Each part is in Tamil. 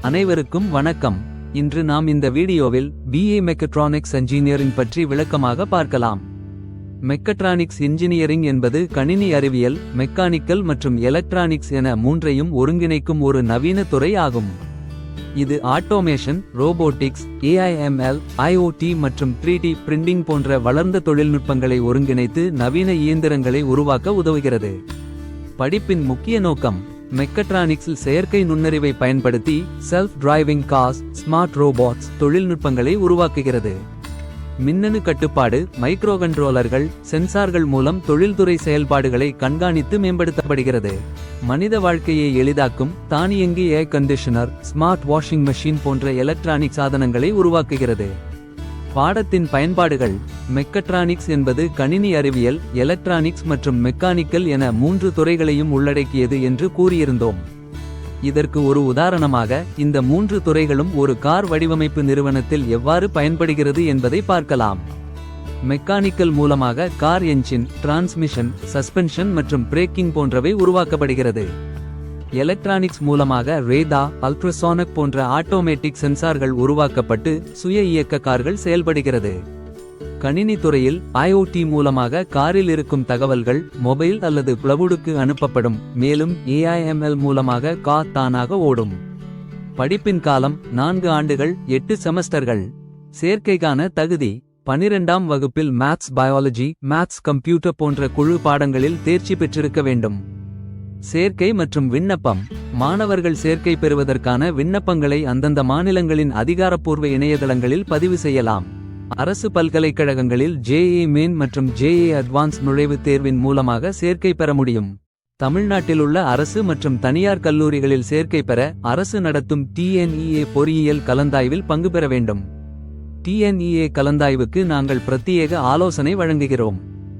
அனைவருக்கும் வணக்கம். இன்று நாம் இந்த வீடியோவில் பிஏ மெக்கட்ரானிக்ஸ் இன்ஜினியரிங் பற்றி விளக்கமாக பார்க்கலாம். மெக்கட்ரானிக்ஸ் இன்ஜினியரிங் என்பது கணினி அறிவியல் மெக்கானிக்கல் மற்றும் எலக்ட்ரானிக்ஸ் என மூன்றையும் ஒருங்கிணைக்கும் ஒரு நவீன துறை ஆகும். இது ஆட்டோமேஷன் ரோபோட்டிக்ஸ் ஏஐஎம்எல் ஐஓடி மற்றும் 3D பிரிண்டிங் போன்ற வளர்ந்த தொழில்நுட்பங்களை ஒருங்கிணைத்து நவீன இயந்திரங்களை உருவாக்க உதவுகிறது. படிப்பின் முக்கிய நோக்கம் மெக்கட்ரானிக்ஸில் செயற்கை நுண்ணறிவை பயன்படுத்தி self driving cars smart robots தொழில்நுட்பங்களை உருவாக்குகிறது. மின்னணு கட்டுப்பாடு மைக்ரோ கண்ட்ரோலர்கள் சென்சார்கள் மூலம் தொழில்துறை செயல்பாடுகளை கண்காணித்து மேம்படுத்தப்படுகிறது. மனித வாழ்க்கையை எளிதாக்கும் தானியங்கி air conditioner smart washing machine போன்ற எலக்ட்ரானிக் சாதனங்களை உருவாக்குகிறது. பாடத்தின் பயன்பாடுகள் மெக்கட்ரானிக்ஸ் என்பது கணினி அறிவியல் எலக்ட்ரானிக்ஸ் மற்றும் மெக்கானிக்கல் என மூன்று துறைகளையும் உள்ளடக்கியது என்று கூறியிருந்தோம். இதற்கு ஒரு உதாரணமாக இந்த மூன்று துறைகளும் ஒரு கார் வடிவமைப்பு நிறுவனத்தில் எவ்வாறு பயன்படுகிறது என்பதை பார்க்கலாம். மெக்கானிக்கல் மூலமாக கார் என்ஜின் டிரான்ஸ்மிஷன் சஸ்பென்ஷன் மற்றும் பிரேக்கிங் போன்றவை உருவாக்கப்படுகிறது. எலக்ட்ரானிக்ஸ் மூலமாக ரேதா அல்ட்ராசானிக் போன்ற ஆட்டோமேட்டிக் சென்சார்கள் உருவாக்கப்பட்டு சுய இயக்க கார்கள் செயல்படுகிறது. கணினி துறையில் ஐஓடி மூலமாக காரில் இருக்கும் தகவல்கள் மொபைல் அல்லது பிளவுடுக்கு அனுப்பப்படும். மேலும் ஏஐஎம்எல் மூலமாக கார் தானாக ஓடும். படிப்பின் காலம் நான்கு ஆண்டுகள் எட்டு செமஸ்டர்கள். சேர்க்கைக்கான தகுதி பனிரெண்டாம் வகுப்பில் மேத்ஸ் பயாலஜி மேத்ஸ் கம்ப்யூட்டர் போன்ற குழு பாடங்களில் தேர்ச்சி பெற்றிருக்க வேண்டும். சேர்க்கை மற்றும் விண்ணப்பம். மாணவர்கள் சேர்க்கை பெறுவதற்கான விண்ணப்பங்களை அந்தந்த மாநிலங்களின் அதிகாரப்பூர்வ இணையதளங்களில் பதிவு செய்யலாம். அரசு பல்கலைக்கழகங்களில் ஜேஏ மெயின் மற்றும் ஜேஏ அட்வான்ஸ் நுழைவுத் தேர்வின் மூலமாக சேர்க்கை பெற முடியும். தமிழ்நாட்டில் உள்ள அரசு மற்றும் தனியார் கல்லூரிகளில் சேர்க்கை பெற அரசு நடத்தும் டிஎன்இஏ பொறியியல் கலந்தாய்வில் பங்கு பெற வேண்டும். டிஎன்இஏ கலந்தாய்வுக்கு நாங்கள் பிரத்யேக ஆலோசனை வழங்குகிறோம்.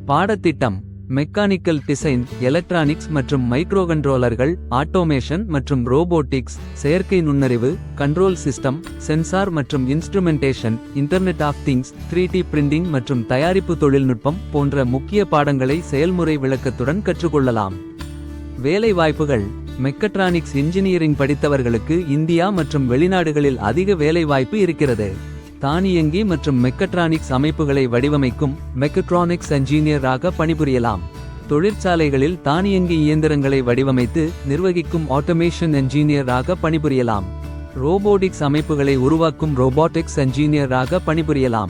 பாடத்திட்டம். மெக்கானிக்கல் டிசைன் எலக்ட்ரானிக்ஸ் மற்றும் மைக்ரோகண்ட்ரோலர்கள் ஆட்டோமேஷன் மற்றும் ரோபோட்டிக்ஸ் செயற்கை நுண்ணறிவு கண்ட்ரோல் சிஸ்டம் சென்சார் மற்றும் instrumentation internet of things three D printing மற்றும் தயாரிப்பு தொழில்நுட்பம் போன்ற முக்கிய பாடங்களை செயல்முறை விளக்கத்துடன் கற்றுக்கொள்ளலாம். வேலை வாய்ப்புகள் மெக்கட்ரானிக்ஸ் இன்ஜினியரிங் படித்தவர்களுக்கு இந்தியா மற்றும் வெளிநாடுகளில் அதிக வேலைவாய்ப்பு இருக்கிறது. தானியங்கி மற்றும் மெக்கட்ரானிக்ஸ் அமைப்புகளை வடிவமைக்கும் மெக்கட்ரானிக்ஸ் என்ஜினியராக பணிபுரியலாம். தொழிற்சாலைகளில் தானியங்கி இயந்திரங்களை வடிவமைத்து நிர்வகிக்கும் ஆட்டோமேஷன் என்ஜினியராக பணிபுரியலாம். ரோபோட்டிக்ஸ் அமைப்புகளை உருவாக்கும் ரோபோட்டிக்ஸ் என்ஜினியராக பணிபுரியலாம்.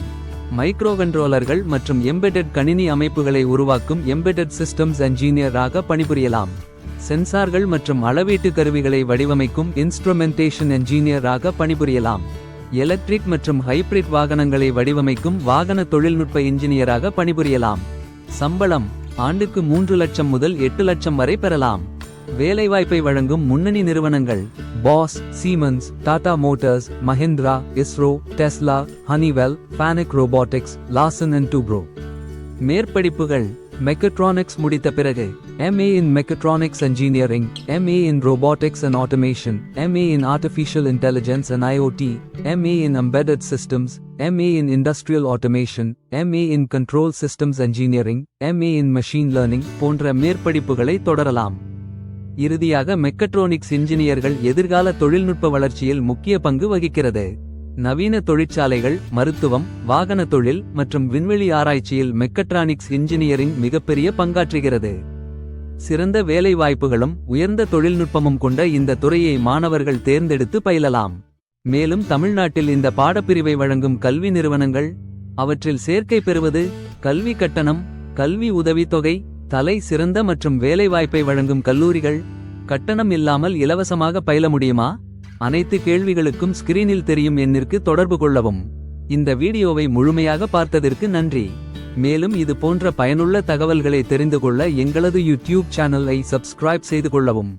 மைக்ரோகண்ட்ரோலர்கள் மற்றும் எம்பெடட் கணினி அமைப்புகளை உருவாக்கும் எம்பெடட் சிஸ்டம்ஸ் என்ஜினியராக பணிபுரியலாம். சென்சார்கள் மற்றும் அளவீட்டு கருவிகளை வடிவமைக்கும் இன்ஸ்ட்ருமெண்டேஷன் என்ஜினியராக பணிபுரியலாம். எலக்ட்ரிக் மற்றும் ஹைப்ரிட் வாகனங்களை வடிவமைக்கும் வாகன தொழில்நுட்ப இன்ஜினியராக பணிபுரியலாம். சம்பளம் ஆண்டுக்கு மூன்று லட்சம் முதல் எட்டு லட்சம் வரை பெறலாம். வேலைவாய்ப்பை வழங்கும் முன்னணி நிறுவனங்கள் Bosch Siemens Tata motors Mahindra ISRO Tesla Honeywell Fanuc robotics Larsen and Toubro மேற்படிப்புகள் mechatronics முடித்த பிறகு ME in mechatronics engineering ME in robotics and automation ME in artificial intelligence and IoT ME in embedded systems ME in industrial automation ME in control systems engineering ME in machine learning போன்ற மேற்படிப்புகளை தொடரலாம் இறுதியாக மெக்கட்ரானிக்ஸ் இன்ஜினியர்கள் எதிர்கால தொழில்நுட்ப வளர்ச்சியில் முக்கிய பங்கு வகிக்கிறது நவீன தொழிற்சாலைகள் மருத்துவம் வாகன தொழில் மற்றும் விண்வெளி ஆராய்ச்சியில் மெக்கட்ரானிக்ஸ் இன்ஜினியரிங் மிகப்பெரிய பங்காற்றுகிறது. சிறந்த வேலைவாய்ப்புகளும் உயர்ந்த தொழில்நுட்பமும் கொண்ட இந்த துறையை மாணவர்கள் தேர்ந்தெடுத்து பயிலலாம். மேலும் தமிழ்நாட்டில் இந்த பாடப்பிரிவை வழங்கும் கல்வி நிறுவனங்கள் அவற்றில் சேர்க்கை பெறுவது கல்வி கட்டணம் கல்வி உதவித்தொகை தலை சிறந்த மற்றும் வேலைவாய்ப்பை வழங்கும் கல்லூரிகள் கட்டணம் இல்லாமல் இலவசமாக பயில முடியுமா? அனைத்து கேள்விகளுக்கும் ஸ்கிரீனில் தெரியும் எண்ணிற்கு தொடர்பு கொள்ளவும். இந்த வீடியோவை முழுமையாக பார்த்ததற்கு நன்றி. மேலும் இது போன்ற பயனுள்ள தகவல்களை தெரிந்து கொள்ள எங்களது யூடியூப் சேனலை சப்ஸ்கிரைப் செய்து கொள்ளவும்.